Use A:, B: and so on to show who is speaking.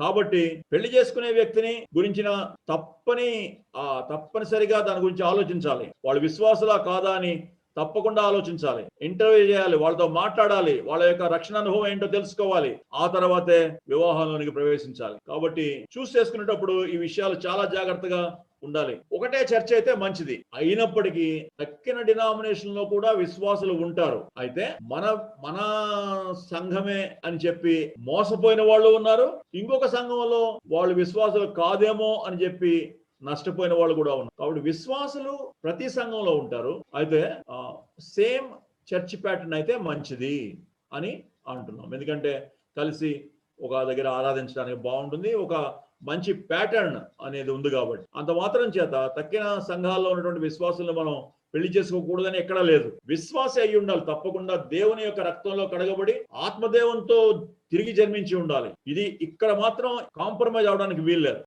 A: కాబట్టి పెళ్ళి చేసుకునే వ్యక్తిని గురించిన తప్పని ఆ తప్పనిసరిగా దాని గురించి ఆలోచించాలి. వాళ్ళు విశ్వాసులా కాదా అని తప్పకుండా ఆలోచించాలి. ఇంటర్వ్యూ చేయాలి వాళ్ళతో మాట్లాడాలి వాళ్ళ యొక్క రక్షణ అనుభవం ఏంటో తెలుసుకోవాలి. ఆ తర్వాతే వివాహంలోనికి ప్రవేశించాలి. కాబట్టి చూస్ చేసుకునేటప్పుడు ఈ విషయాలు చాలా జాగ్రత్తగా ఉండాలి. ఒకటే చర్చ అయితే మంచిది. అయినప్పటికీ తక్కిన డినామినేషన్లో కూడా విశ్వాసులు ఉంటారు. అయితే మన మన సంఘమే అని చెప్పి మోసపోయిన వాళ్ళు ఉన్నారు. ఇంకొక సంఘంలో వాళ్ళు విశ్వాసులు కాదేమో అని చెప్పి నష్టపోయిన వాళ్ళు కూడా ఉన్నారు. కాబట్టి విశ్వాసులు ప్రతి సంఘంలో ఉంటారు. అయితే సేమ్ చర్చ్ ప్యాటర్న్ అయితే మంచిది అని అంటున్నాం. ఎందుకంటే కలిసి ఒక దగ్గర ఆరాధించడానికి బాగుంటుంది. ఒక మంచి ప్యాటర్న్ అనేది ఉంది కాబట్టి. అంత మాత్రం చేత తక్కిన సంఘాల్లో ఉన్నటువంటి విశ్వాసులను మనం పెళ్ళి చేసుకోకూడదని ఎక్కడా లేదు. విశ్వాస అయి ఉండాలి. తప్పకుండా దేవుని యొక్క రక్తంలో కడగబడి ఆత్మదేవంతో తిరిగి జన్మించి ఉండాలి. ఇది ఇక్కడ మాత్రం కాంప్రమైజ్ అవడానికి వీల్లేదు.